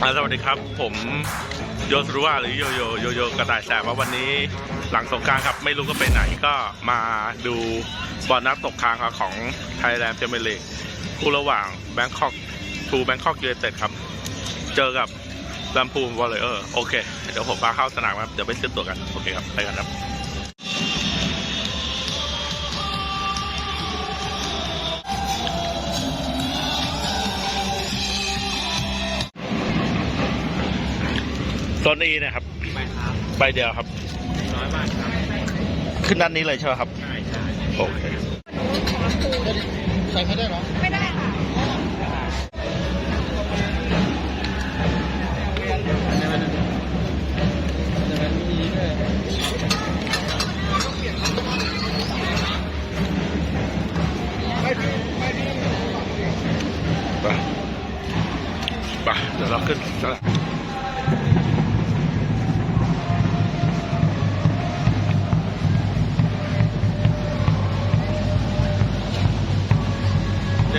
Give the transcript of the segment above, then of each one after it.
สวัสดีครับ ผมโยสรุวาหรือโยโยโยโยกระต่ายแสบว่าวันนี้หลังสงการครับไม่รู้ก็ไปไหนก็มาดูบอลนัดตกค้างครับของไทยแลนด์เจมเลีกคู่ระหว่างแบงคอกทูแบงคอกยูไนเต็ดครับ เจอกับลำพูนวอลเลอร์โอเค เดี๋ยวผมพาเข้าสนามครับ เดี๋ยวไปซื้อตัวกัน โอเคครับ ไปกันครับ โซนอีนะครับไม่ครับใบเดียวครับร้อยบาทครับ ขึ้นด้านนี้เลยใช่ไหมครับใช่ใช่โอเค ใส่ไม่ได้หรอ ไม่ได้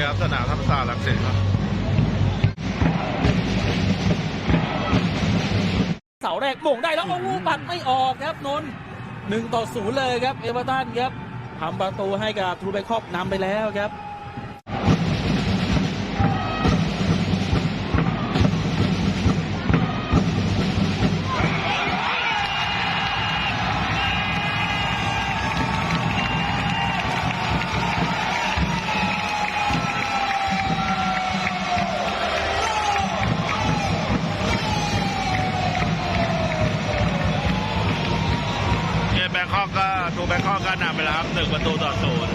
ครับสนามธรรมศาสตร์รังสิครับเสาแรกโมงได้แล้วโอ้โหปัดไม่ออกครับนนหนึ่งต่อศูนย์เลยครับเอเวอร์ตันครับทำประตูให้กับทรูเบคอกนำไปแล้วครับ ทูแบงคอกก็นำไปแล้วครับหนึ่งประตูต่อศูนย์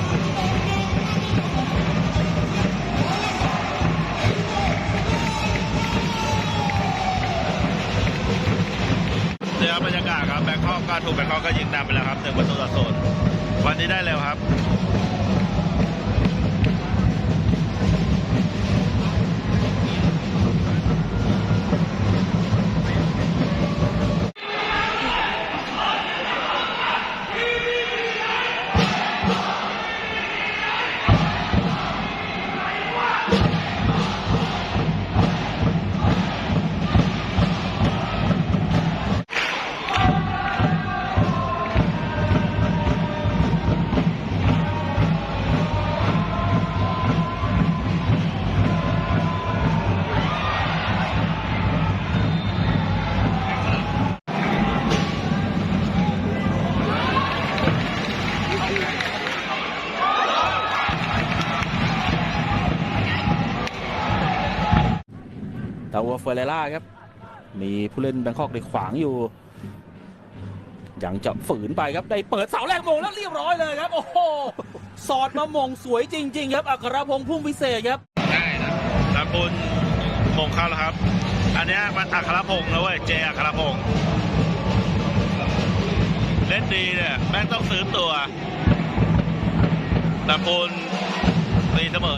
เดี๋ยวบรรยากาศครับแบงคอกก็ถูกแบงคอกก็ยิงนำไปแล้วครับหนึ่งประตูต่อศูนย์วันนี้ได้เร็วครับ ตาวัวเฟอร์เรล่าครับ มีผู้เล่นแบงคอกในขวางอยู่ยังจะฝืนไปครับได้เปิดเสาแรกมงแล้วเรียบร้อยเลยครับ โอ้โหสอดมามงสวยจริง ๆ ครับอัครพงษ์พุ่มวิเศษครับได้นะลำพูนมงเข้าแล้วครับ อันนี้มันอัครพงษ์นะเว้ยเจอัครพงษ์เล่นดีเนี่ยแม่งต้องซื้อตัวลำพูนตีเสมอ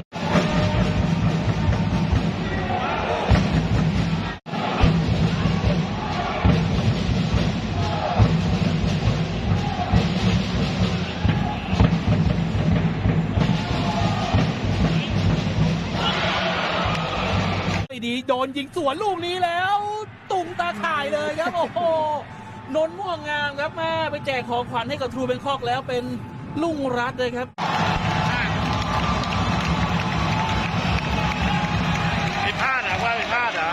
ดีโดนยิงสวนลูกนี้แล้ว ตุ่มตาข่ายเลยครับ โอ้โหนนท์ม่วงงามครับแม่ไปแจกของขวัญให้กับทรูเบงคอกแล้วเป็นลุงรัตเลยครับผิดพลาดนะว่าผิดพลาดเหรอ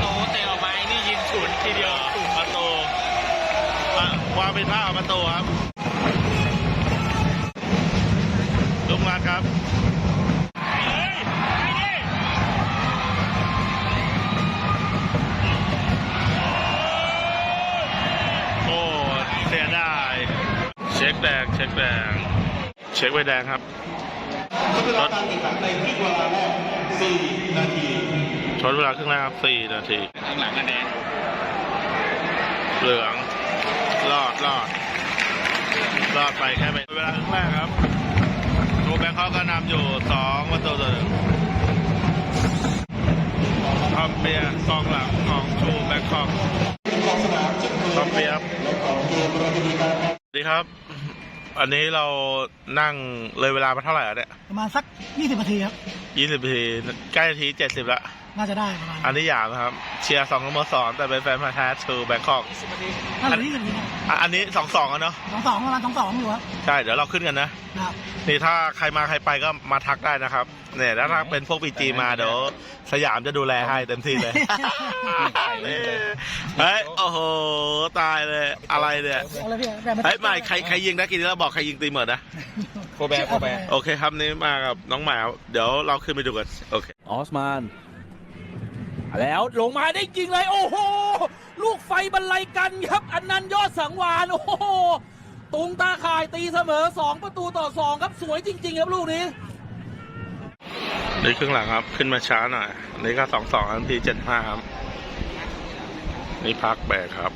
โตเตะออกมานี่ยิงฉุนทีเดียวประตูว่าว่าเป็นพลาดของประตูครับ ช็คแดงเช็คแดง เช็คไว้แดงครับรถชนเวลาครึ่งแรกครับสี่นาทีข้างหลังกันแดงเหลืองรอดรอดรอดไปแค่ไม่เวลาครึ่งแรกครับทูแบงคอกก็นำอยู่สองประตูต่อหนึ่งทอมเบียร์กองหลังของทูแบงคอกทอมเบียร์ครับสวัสดีครับ อันนี้เรานั่งเลยเวลามาเท่าไหร่แล้วเนี่ยประมาณสัก 20นาทีครับ ยี่สิบนาทีใกล้นาทีเจ็ดสิบละ น่าจะได้ประมาณอันนี้หยามนะครับ เชียร์สองสโมสรแต่เป็นแฟนพันธุ์แท้ทูแบงคอกถ้าเหลือที่อื่นนี้อันนี้สองสองอะเนาะสองสองประมาณสองสองอยู่ครับใช่เดี๋ยวเราขึ้นกันนะ นะครับ นี่ถ้าใครมาใครไปก็มาทักได้นะครับเนี่ยแล้วถ้าเป็นพวกปีจีมาเดี๋ยวสยามจะดูแลให้เต็มที่เลย เฮ้ยโอ้โหตายเลยอะไรเนี่ยเอาเลยพี่แบบเฮ้ยไม่ใครใครยิงได้กี่ทีแล้วบอกใครยิงตีเหมือนนะโฟแบร์โฟแบร์ โอเคครับนี่มากับน้องหมา เดี๋ยวเราขึ้นไปดูกัน โอเค ออสมาน แล้วลงมาได้จริงเลย โอ้โห ลูกไฟบรรลัยกันครับ อันนันต์ยอดสังวานโอ้โหตุงตาข่ายตีเสมอ 2 ประตูต่อ 2 ครับสวยจริง ๆ ครับลูกนี้นี่ครึ่งหลังครับ ขึ้นมาช้าหน่อยอันนี่ก็สองสองอันพีเจ็ดห้าครับ นี่พักแบกครับ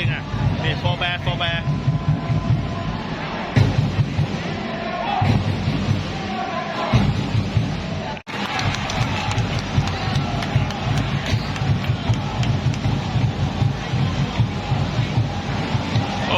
ชุดจริงอะนี่โฟแบร์โฟแบร์โ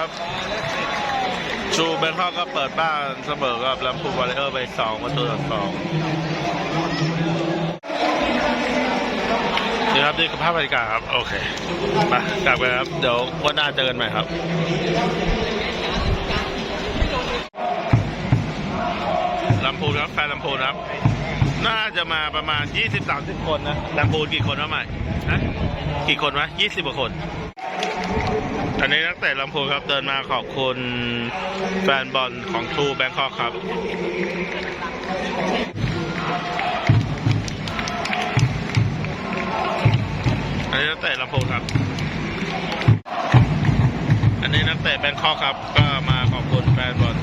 ครับ ชูแบงคอกก็เปิดบ้านเสมอกับลำพูนวอลเลอร์ไปสองประตูต่อสองนี่ครับนี่คือภาพบรรยากาศครับ โอเคมากลับกันครับ เดี๋ยววันหน้าเจอกันใหม่ครับลำพูนครับแฟนลำพูนครับ น่าจะมาประมาณ 20-30 คนนะลำพูนกี่คนวะใหม่ฮะกี่คนวะ20กว่าคน อันนี้นักเตะลำพูนครับเดินมาขอบคุณแฟนบอลของทูแบงคอกครับอันนี้นักเตะลำพูนครับ อันนี้นักเตะแบงคอกครับ ก็มาขอบคุณแฟนบอล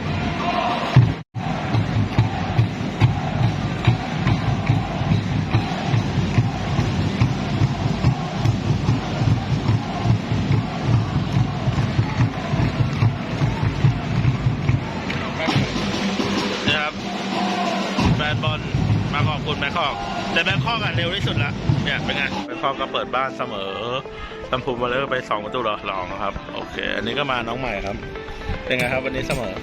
คอกอะเร็วที่สุดละเนี่ยเป็นไงแบงคอกก็เปิดบ้านเสมอลำพูนวอลเลอร์ไปสองประตูต่อสองนะครับ โอเค อันนี้ก็มาน้องใหม่ครับ เป็นไงครับวันนี้เสมอ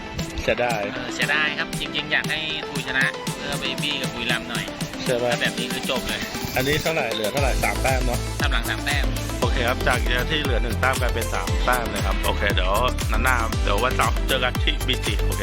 จะได้เออเสียดายครับจริงๆ อยากให้ทูชนะเพื่อไปบี้กับบุรีรัมย์หน่อยใช่ไหมถ้าแบบนี้คือจบเลยอันนี้เท่าไหร่เหลือเท่าไหร่สามแต้มเนาะทำหลังสามแต้มโอเคครับจากที่เหลือหนึ่งแต้มกลายเป็นสามแต้มเลยครับโอเคเดี๋ยวนันหน้าเดี๋ยววันเสาร์เจอกันที่บีจีโอเค